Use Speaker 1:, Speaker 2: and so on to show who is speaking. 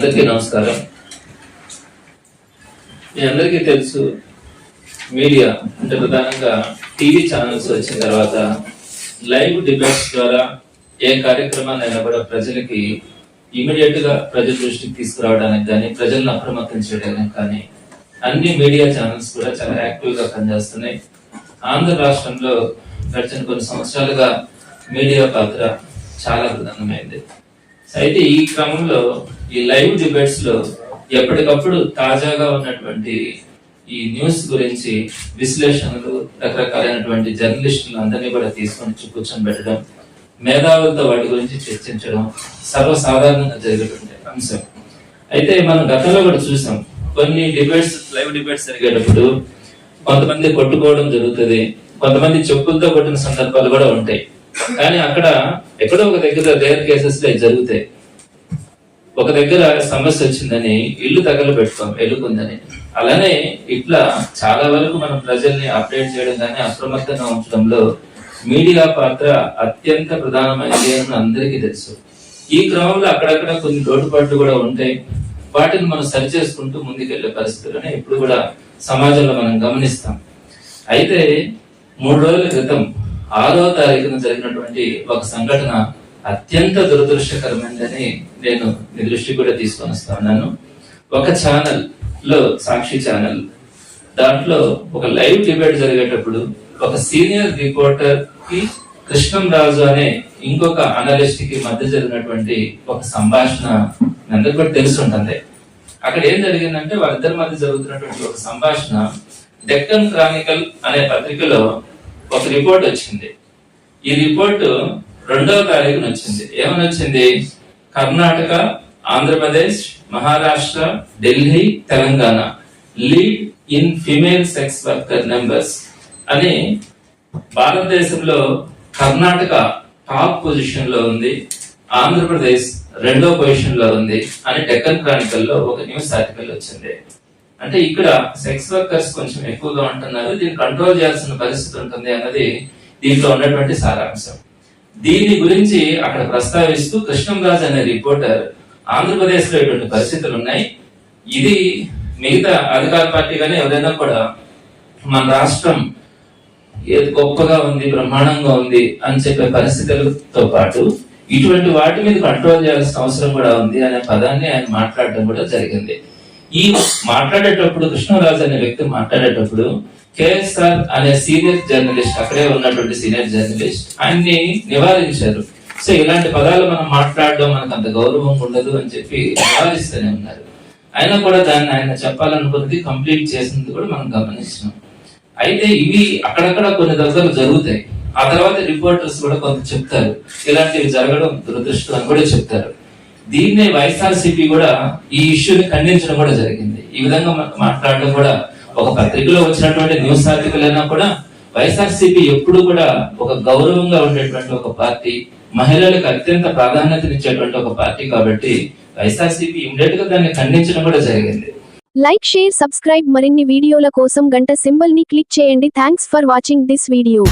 Speaker 1: అందరికీ నమస్కారం. మీ అందరికీ తెలుసు మీడియా అంటే ప్రధానంగా టీవీ ఛానల్స్ వచ్చిన తర్వాత లైవ్ డిబేట్స్ ద్వారా ఏ కార్యక్రమాన్ని అయినా కూడా ప్రజలకి ఇమీడియట్గా ప్రజల దృష్టికి తీసుకురావడానికి కానీ ప్రజలను అప్రమత్తం చేయడానికి కానీ అన్ని మీడియా ఛానల్స్ కూడా చాలా యాక్టివ్గా పనిచేస్తున్నాయి. ఆంధ్ర రాష్ట్రంలో గడిచిన కొన్ని సంవత్సరాలుగా మీడియా పాత్ర చాలా ప్రధానమైంది. అయితే ఈ క్రమంలో ఈ లైవ్ డిబేట్స్లో ఎప్పటికప్పుడు తాజాగా ఉన్నటువంటి ఈ న్యూస్ గురించి విశ్లేషణలు రకరకాలైనటువంటి జర్నలిస్టులు అందరినీ కూడా తీసుకొని వచ్చి కూర్చొని పెట్టడం మేధావులతో వాటి గురించి చర్చించడం సర్వసాధారణంగా జరిగేటువంటి అంశం. అయితే మనం గతంలో కూడా చూసాం కొన్ని డిబేట్స్ లైవ్ డిబేట్స్ జరిగేటప్పుడు కొంతమంది కొట్టుకోవడం జరుగుతుంది కొంతమంది చెప్పులతో కొట్టిన సందర్భాలు కూడా ఉంటాయి. కానీ అక్కడ ఎక్కడో ఒక దగ్గర రేర్ కేసెస్లో జరుగుతాయి. ఒక దగ్గర సమస్య వచ్చిందని ఇల్లు తగల పెట్టుకోం ఎల్లుకుందని అలానే ఇట్లా చాలా వరకు మనం ప్రజల్ని అప్డేట్ చేయడం కానీ అప్రమత్తంగా ఉంచడంలో మీడియా పాత్ర అత్యంత ప్రధానమైనది అని అందరికీ తెలుసు. ఈ క్రమంలో అక్కడక్కడ కొన్ని లోటుపాట్లు కూడా ఉంటాయి. వాటిని మనం సరి చేసుకుంటూ ముందుకెళ్ళే పరిస్థితులని ఇప్పుడు కూడా సమాజంలో మనం గమనిస్తాం. అయితే మూడు రోజుల క్రితం ఆరో తారీఖున జరిగినటువంటి ఒక సంఘటన అత్యంత దురదృష్టకరమైనదని నేను మీ దృష్టి కూడా తీసుకొని వస్తా ఉన్నాను ఒక ఛానల్లో సాక్షి ఛానల్ దాంట్లో ఒక లైవ్ డిబేట్ జరిగేటప్పుడు ఒక సీనియర్ రిపోర్టర్కి కృష్ణం రాజు అనే ఇంకొక అనలిస్ట్కి మధ్య జరిగినటువంటి ఒక సంభాషణ మీ కూడా తెలిసి ఉంటుంది అక్కడ ఏం జరిగిందంటే వాళ్ళిద్దరి మధ్య జరుగుతున్నటువంటి ఒక సంభాషణ డెక్కన్ క్రానికల్ అనే పత్రికలో ఒక రిపోర్ట్ వచ్చింది. ఈ రిపోర్ట్ రెండవ తారీఖున వచ్చింది. ఏమని వచ్చింది? Karnataka Andhra Pradesh Maharashtra Delhi Telangana. Lead in female sex worker numbers అని భారతదేశంలో కర్ణాటక టాప్ పొజిషన్లో ఉంది. ఆంధ్రప్రదేశ్ రెండో పొజిషన్లో ఉంది అని డెక్కన్ క్రానికల్లో ఒక న్యూస్ ఆర్టికల్ వచ్చింది. అంటే ఇక్కడ సెక్స్ వర్కర్స్ కొంచెం ఎక్కువగా ఉంటున్నారు దీన్ని కంట్రోల్ చేయాల్సిన పరిస్థితి ఉంటుంది అన్నది దీంట్లో ఉన్నటువంటి సారాంశం. దీని గురించి అక్కడ ప్రస్తావిస్తూ కృష్ణంరాజ్ అనే రిపోర్టర్ ఆంధ్రప్రదేశ్లో ఇటువంటి పరిస్థితులు ఉన్నాయి. ఇది మిగతా అధికార పార్టీ కానీ ఎవరైనా కూడా మన రాష్ట్రం ఏది గొప్పగా ఉంది బ్రహ్మాండంగా ఉంది అని చెప్పే పరిస్థితులతో పాటు ఇటువంటి వాటి మీద కంట్రోల్ చేయాల్సిన అవసరం కూడా ఉంది అనే పదాన్ని ఆయన మాట్లాడడం కూడా జరిగింది. ఈ మాట్లాడేటప్పుడు కృష్ణరాజు అనే వ్యక్తి మాట్లాడేటప్పుడు కేఎస్ఆర్ అనే సీనియర్ జర్నలిస్ట్ అక్కడే ఉన్నటువంటి సీనియర్ జర్నలిస్ట్ ఆయన్ని నివారించారు. సో ఇలాంటి పదాలు మనం మాట్లాడడం మనకు అంత గౌరవం ఉండదు అని చెప్పి నివారిస్తూనే ఉన్నారు. అయినా కూడా దాన్ని ఆయన చెప్పాలనుకున్నది కంప్లీట్ చేసింది కూడా మనం గమనించినాం. అయితే ఇవి అక్కడక్కడ కొన్ని దగ్గర జరుగుతాయి. ఆ తర్వాత రిపోర్టర్స్ కూడా కొంత చెప్తారు. ఇలాంటివి జరగడం దురదృష్టం అని కూడా చెప్తారు. దీన్నే వైఎస్ఆర్సీపీ కూడా ఈ ఇష్యూని ఖండించడం కూడా జరిగింది. ఈ విధంగా మాట్లాడడం కూడా ఒక పత్రికలో వచ్చినటువంటి న్యూస్ ఆర్టికల్ అయినా కూడా వైఎస్ఆర్సీపీ ఎప్పుడు కూడా ఒక గౌరవంగా ఉండేటువంటి ఒక పార్టీ మహిళలకు అత్యంత ప్రాధాన్యతనిచ్చేటువంటి ఒక పార్టీ కాబట్టి వైఎస్ఆర్సీపీ ఇమ్మీడియట్గా దాన్ని ఖండించడం కూడా జరిగింది.
Speaker 2: లైక్ షేర్ సబ్స్క్రైబ్ మరిన్ని వీడియోల కోసం గంట సింబల్ని క్లిక్ చేయండి. Thanks for watching this video.